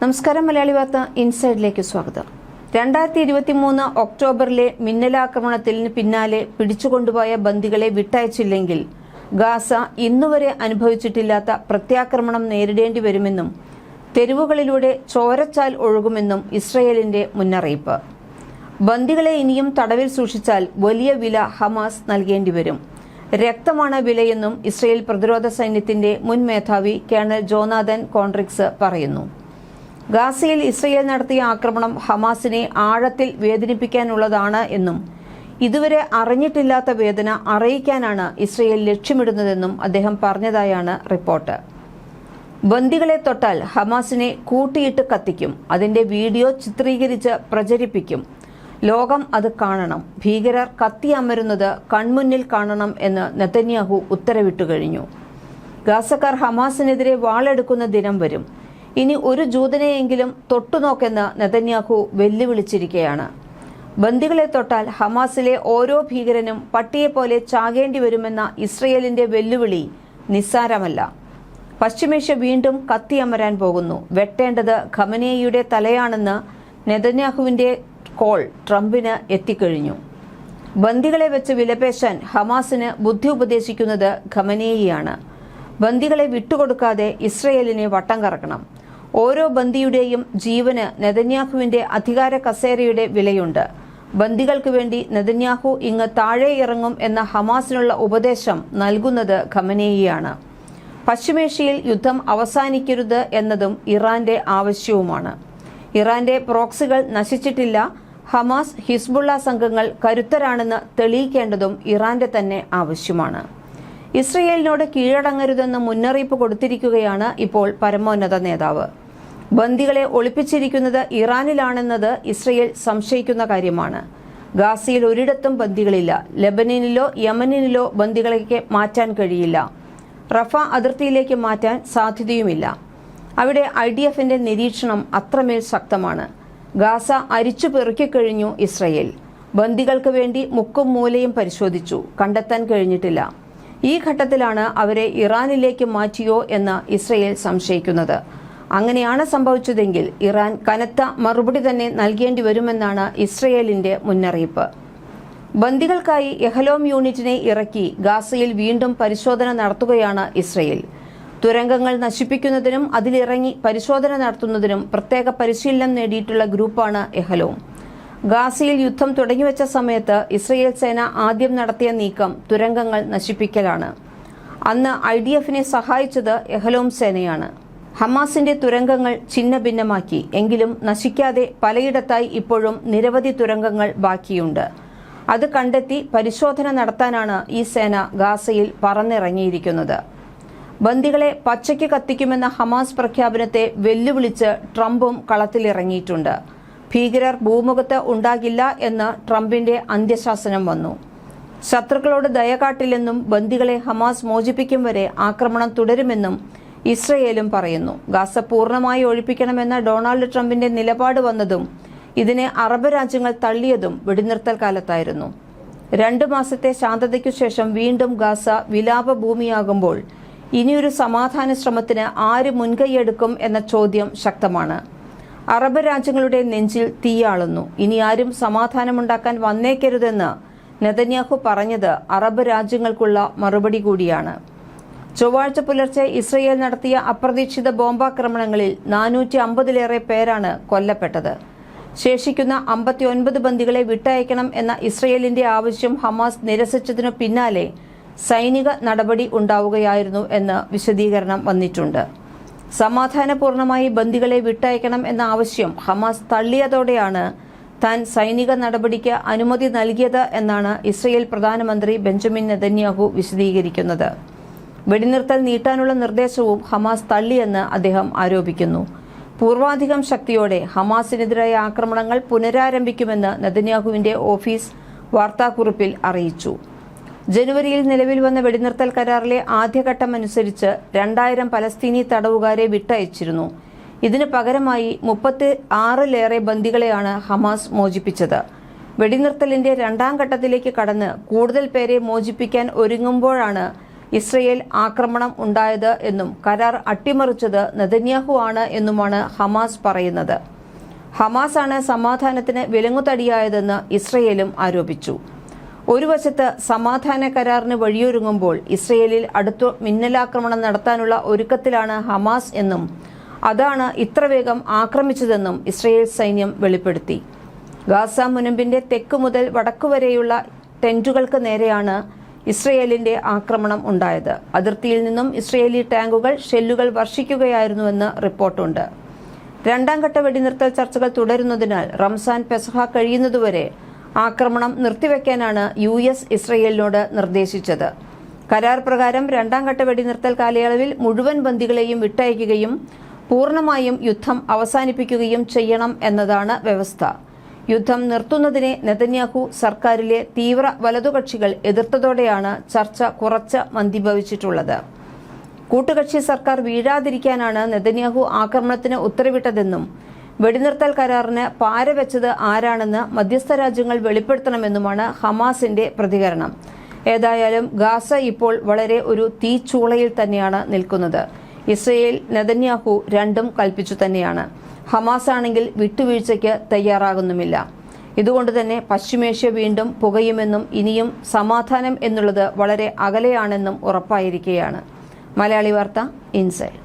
നമസ്കാരം മലയാളി വാർത്ത ഇൻസൈഡിലേക്ക് സ്വാഗതം. രണ്ടായിരത്തി ഇരുപത്തി മൂന്ന് ഒക്ടോബറിലെ മിന്നലാക്രമണത്തിന് പിന്നാലെ പിടിച്ചുകൊണ്ടുപോയ ബന്ദികളെ വിട്ടയച്ചില്ലെങ്കിൽ ഗാസ ഇന്നുവരെ അനുഭവിച്ചിട്ടില്ലാത്ത പ്രത്യാക്രമണം നേരിടേണ്ടി വരുമെന്നും തെരുവുകളിലൂടെ ചോരച്ചാൽ ഒഴുകുമെന്നും ഇസ്രയേലിന്റെ മുന്നറിയിപ്പ്. ബന്ദികളെ ഇനിയും തടവിൽ സൂക്ഷിച്ചാൽ വലിയ വില ഹമാസ് നൽകേണ്ടി വരും. രക്തമാണ് വിലയെന്നും ഇസ്രയേൽ പ്രതിരോധ സൈന്യത്തിന്റെ മുൻ മേധാവി കേണൽ ജോനാഥൻ കോൺട്രിക്സ് പറയുന്നു. ഗാസയിൽ ഇസ്രയേൽ നടത്തിയ ആക്രമണം ഹമാസിനെ ആഴത്തിൽ വേദനിപ്പിക്കാനുള്ളതാണ് എന്നും ഇതുവരെ അറിഞ്ഞിട്ടില്ലാത്ത വേദന അറിയിക്കാനാണ് ഇസ്രയേൽ ലക്ഷ്യമിടുന്നതെന്നും അദ്ദേഹം പറഞ്ഞതായാണ് റിപ്പോർട്ട്. ബന്ദികളെ തൊട്ടാൽ ഹമാസിനെ കൂട്ടിയിട്ട് കത്തിക്കും അതിന്റെ വീഡിയോ ചിത്രീകരിച്ച് പ്രചരിപ്പിക്കും. ലോകം അത് കാണണം ഭീകരർ കത്തിയമരുന്നത് കൺമുന്നിൽ കാണണം എന്ന് നെതന്യാഹു ഉത്തരവിട്ടു കഴിഞ്ഞു. ഗാസക്കാർ ഹമാസിനെതിരെ വാളെടുക്കുന്ന ദിനം വരും ഇനി ഒരു ജൂതനെയെങ്കിലും തൊട്ടുനോക്കെന്ന് നെതന്യാഹു വെല്ലുവിളിച്ചിരിക്കുകയാണ് ബന്ദികളെ തൊട്ടാൽ ഹമാസിലെ ഓരോ ഭീകരനും പട്ടിയെപ്പോലെ ചാകേണ്ടി വരുമെന്ന ഇസ്രയേലിന്റെ വെല്ലുവിളി നിസ്സാരമല്ല. പശ്ചിമേഷ്യ വീണ്ടും കത്തിയമരാൻ പോകുന്നു. വെട്ടേണ്ടത് ഖമനേയുടെ തലയാണെന്ന് നെതന്യാഹുവിന്റെ കോൾ ട്രംപിന് എത്തിക്കഴിഞ്ഞു. ബന്ദികളെ വെച്ച് വിലപേശാൻ ഹമാസിന് ബുദ്ധി ഉപദേശിക്കുന്നത് ഖമനേയിയാണ്. ബന്ദികളെ വിട്ടുകൊടുക്കാതെ ഇസ്രയേലിനെ വട്ടം കറക്കണം. ഓരോ ബന്ദിയുടെയും ജീവന് നെതന്യാഹുവിന്റെ അധികാര കസേരയുടെ വിലയുണ്ട്. ബന്ദികൾക്ക് വേണ്ടി നെതന്യാഹു ഇങ്ങ് താഴെ ഇറങ്ങും എന്ന ഹമാസിനുള്ള ഉപദേശം നൽകുന്നത് ഖമനേയിയാണ്. പശ്ചിമേഷ്യയിൽ യുദ്ധം അവസാനിക്കരുത് എന്നതും ഇറാന്റെ ആവശ്യവുമാണ്. ഇറാന്റെ പ്രോക്സികൾ നശിച്ചിട്ടില്ല ഹമാസ് ഹിസ്ബുള്ള സംഘങ്ങൾ കരുത്തരാണെന്ന് തെളിയിക്കേണ്ടതും ഇറാന്റെ തന്നെ ആവശ്യമാണ്. ഇസ്രയേലിനോട് കീഴടങ്ങരുതെന്ന് മുന്നറിയിപ്പ് കൊടുത്തിരിക്കുകയാണ് ഇപ്പോൾ പരമോന്നത നേതാവ്. ബന്ദികളെ ഒളിപ്പിച്ചിരിക്കുന്നത് ഇറാനിലാണെന്നത് ഇസ്രയേൽ സംശയിക്കുന്ന കാര്യമാണ്. ഗാസയിൽ ഒരിടത്തും ബന്ദികളില്ല. ലെബനനിലോ യമനിലോ ബന്ദികളേക്ക് മാറ്റാൻ കഴിയില്ല. റഫ അതിർത്തിയിലേക്ക് മാറ്റാൻ സാധ്യതയുമില്ല. അവിടെ ഐ ഡി എഫിന്റെ നിരീക്ഷണം അത്രമേൽ ശക്തമാണ്. ഗാസ അരിച്ചു പെറുക്കിക്കഴിഞ്ഞു ഇസ്രയേൽ. ബന്ദികൾക്ക് വേണ്ടി മുക്കും മൂലയും പരിശോധിച്ചു. കണ്ടെത്താൻ കഴിഞ്ഞിട്ടില്ല. ഈ ഘട്ടത്തിലാണ് അവരെ ഇറാനിലേക്ക് മാറ്റിയോ എന്ന് ഇസ്രയേൽ സംശയിക്കുന്നത്. അങ്ങനെയാണ് സംഭവിച്ചതെങ്കിൽ ഇറാൻ കനത്ത മറുപടി തന്നെ നൽകേണ്ടി വരുമെന്നാണ് ഇസ്രയേലിന്റെ മുന്നറിയിപ്പ്. ബന്ദികൾക്കായി എഹലോം യൂണിറ്റിനെ ഇറക്കി ഗാസയിൽ വീണ്ടും പരിശോധന നടത്തുകയാണ് ഇസ്രയേൽ. തുരങ്കങ്ങൾ നശിപ്പിക്കുന്നതിനും അതിലിറങ്ങി പരിശോധന നടത്തുന്നതിനും പ്രത്യേക പരിശീലനം നേടിയിട്ടുള്ള ഗ്രൂപ്പാണ് എഹലോം. ഗാസയിൽ യുദ്ധം തുടങ്ങിവെച്ച സമയത്ത് ഇസ്രയേൽ സേന ആദ്യം നടത്തിയ നീക്കം തുരങ്കങ്ങൾ നശിപ്പിക്കലാണ്. അന്ന് ഐ ഡി എഫിനെ സഹായിച്ചത് എഹലോം സേനയാണ്. ഹമാസിന്റെ തുരങ്കങ്ങൾ ചിന്ന ഭിന്നമാക്കി എങ്കിലും നശിക്കാതെ പലയിടത്തായി ഇപ്പോഴും നിരവധി തുരങ്കങ്ങൾ ബാക്കിയുണ്ട്. അത് കണ്ടെത്തി പരിശോധന നടത്താനാണ് ഈ സേന ഗാസയിൽ പറന്നിറങ്ങിയിരിക്കുന്നത്. ബന്ദികളെ പച്ചയ്ക്ക് കത്തിക്കുമെന്ന ഹമാസ് പ്രഖ്യാപനത്തെ വെല്ലുവിളിച്ച് ട്രംപും കളത്തിലിറങ്ങിയിട്ടുണ്ട്. ഭീകരർ ഭൂമുഖത്ത് ഉണ്ടാകില്ല എന്ന് ട്രംപിന്റെ അന്ത്യശാസനം വന്നു. ശത്രുക്കളോട് ദയ കാട്ടില്ലെന്നും ബന്ദികളെ ഹമാസ് മോചിപ്പിക്കും വരെ ആക്രമണം തുടരുമെന്നും ഇസ്രയേലും പറയുന്നു. ഗാസ പൂർണമായി ഒഴിപ്പിക്കണമെന്ന ഡൊണാൾഡ് ട്രംപിന്റെ നിലപാട് വന്നതും ഇതിനെ അറബ് രാജ്യങ്ങൾ തള്ളിയതും വെടിനിർത്തൽ കാലത്തായിരുന്നു രണ്ടു മാസത്തെ ശാന്തതയ്ക്കു ശേഷം വീണ്ടും ഗാസ വിലാപ ഭൂമിയാകുമ്പോൾ ഇനിയൊരു സമാധാന ശ്രമത്തിന് ആര് മുൻകൈയെടുക്കും എന്ന ചോദ്യം ശക്തമാണ്. അറബ് രാജ്യങ്ങളുടെ നെഞ്ചിൽ തീയാളുന്നു ഇനി ആരും സമാധാനമുണ്ടാക്കാൻ വന്നേക്കരുതെന്ന് നെതന്യാഹു പറഞ്ഞത് അറബ് രാജ്യങ്ങൾക്കുള്ള മറുപടി കൂടിയാണ്. ചൊവ്വാഴ്ച പുലർച്ചെ ഇസ്രയേൽ നടത്തിയ അപ്രതീക്ഷിത ബോംബാക്രമണങ്ങളിൽ നാനൂറ്റി അമ്പതിലേറെ പേരാണ് കൊല്ലപ്പെട്ടത്. ശേഷിക്കുന്ന അമ്പത്തിയൊൻപത് ബന്ദികളെ വിട്ടയക്കണം എന്ന ഇസ്രയേലിന്റെ ആവശ്യം ഹമാസ് നിരസിച്ചതിനു പിന്നാലെ സൈനിക നടപടി ഉണ്ടാവുകയായിരുന്നു എന്ന് വിശദീകരണം വന്നിട്ടുണ്ട്. സമാധാനപൂർണമായി ബന്ദികളെ വിട്ടയക്കണം എന്ന ആവശ്യം ഹമാസ് തള്ളിയതോടെയാണ് താൻ സൈനിക നടപടിക്ക് അനുമതി നൽകിയത് എന്നാണ് ഇസ്രയേൽ പ്രധാനമന്ത്രി ബെഞ്ചമിൻ നെതന്യാഹു വിശദീകരിക്കുന്നത്. വെടിനിർത്തൽ നീട്ടാനുള്ള നിർദ്ദേശവും ഹമാസ് തള്ളിയെന്ന് അദ്ദേഹം ആരോപിക്കുന്നു. പൂർവാധികം ശക്തിയോടെ ഹമാസിനെതിരായ ആക്രമണങ്ങൾ പുനരാരംഭിക്കുമെന്ന് നെതന്യാഹുവിന്റെ ഓഫീസ് വാർത്താക്കുറിപ്പിൽ അറിയിച്ചു. ജനുവരിയിൽ നിലവിൽ വന്ന വെടിനിർത്തൽ കരാറിലെ ആദ്യഘട്ടം അനുസരിച്ച് രണ്ടായിരം പലസ്തീനി തടവുകാരെ വിട്ടയച്ചിരുന്നു. ഇതിന് പകരമായി മുപ്പത്തി ആറിലേറെ ബന്ദികളെയാണ് ഹമാസ് മോചിപ്പിച്ചത്. വെടിനിർത്തലിന്റെ രണ്ടാം ഘട്ടത്തിലേക്ക് കടന്ന് കൂടുതൽ പേരെ മോചിപ്പിക്കാൻ ഒരുങ്ങുമ്പോഴാണ് ഇസ്രയേൽ ആക്രമണം ഉണ്ടായത് എന്നും കരാർ അട്ടിമറിച്ചത് നെതന്യാഹു ആണ് എന്നുമാണ് ഹമാസ് പറയുന്നത്. ഹമാസാണ് സമാധാനത്തിന് വിലങ്ങുതടിയായതെന്ന് ഇസ്രയേലും ആരോപിച്ചു. ഒരു വശത്ത് സമാധാന കരാറിന് വഴിയൊരുങ്ങുമ്പോൾ ഇസ്രയേലിൽ അടുത്ത മിന്നലാക്രമണം നടത്താനുള്ള ഒരുക്കത്തിലാണ് ഹമാസ് എന്നും അതാണ് ഇത്ര വേഗം ആക്രമിച്ചതെന്നും ഇസ്രയേൽ സൈന്യം വെളിപ്പെടുത്തി. ഗാസ മുനമ്പിന്റെ തെക്ക് മുതൽ വടക്കുവരെയുള്ള ടെന്റുകൾക്ക് നേരെയാണ് ഇസ്രയേലിന്റെ ആക്രമണം ഉണ്ടായത്. അതിർത്തിയിൽ നിന്നും ഇസ്രയേലി ടാങ്കുകൾ ഷെല്ലുകൾ വർഷിക്കുകയായിരുന്നുവെന്ന് റിപ്പോർട്ടുണ്ട്. രണ്ടാം ഘട്ട വെടിനിർത്തൽ ചർച്ചകൾ തുടരുന്നതിനാൽ റംസാൻ പെസഹ കഴിയുന്നതുവരെ ആക്രമണം നിർത്തിവെക്കാനാണ് യു എസ് ഇസ്രയേലിനോട് നിർദ്ദേശിച്ചത്. കരാർ പ്രകാരം രണ്ടാം ഘട്ട വെടിനിർത്തൽ കാലയളവിൽ മുഴുവൻ ബന്ദികളെയും വിട്ടയക്കുകയും പൂർണമായും യുദ്ധം അവസാനിപ്പിക്കുകയും ചെയ്യണം എന്നതാണ് വ്യവസ്ഥ. യുദ്ധം നിർത്തുന്നതിനെ നെതന്യാഹു സർക്കാരിലെ തീവ്ര വലതുകക്ഷികൾ എതിർത്തതോടെയാണ് ചർച്ച കുറച്ച് മന്ദിഭവിച്ചിട്ടുള്ളത്. കൂട്ടുകക്ഷി സർക്കാർ വീഴാതിരിക്കാനാണ് നെതന്യാഹു ആക്രമണത്തിന് ഉത്തരവിട്ടതെന്നും വെടിനിർത്തൽ കരാറിന് പാരവെച്ചത് ആരാണെന്ന് മധ്യസ്ഥ രാജ്യങ്ങൾ വെളിപ്പെടുത്തണമെന്നുമാണ് ഹമാസിന്റെ പ്രതികരണം. ഏതായാലും ഗാസ ഇപ്പോൾ വളരെ ഒരു തീച്ചൂളയിൽ തന്നെയാണ് നിൽക്കുന്നത്. ഇസ്രയേൽ നെതന്യാഹു രണ്ടും കൽപ്പിച്ചു തന്നെയാണ്. ഹമാസ് ആണെങ്കിൽ വിട്ടുവീഴ്ചയ്ക്ക് തയ്യാറാകുന്നുമില്ല. ഇതുകൊണ്ട് തന്നെ പശ്ചിമേഷ്യ വീണ്ടും പുകയുമെന്നും ഇനിയും സമാധാനം എന്നുള്ളത് വളരെ അകലെയാണെന്നും ഉറപ്പായിരിക്കുകയാണ്. മലയാളി വാർത്ത ഇൻസൈഡ്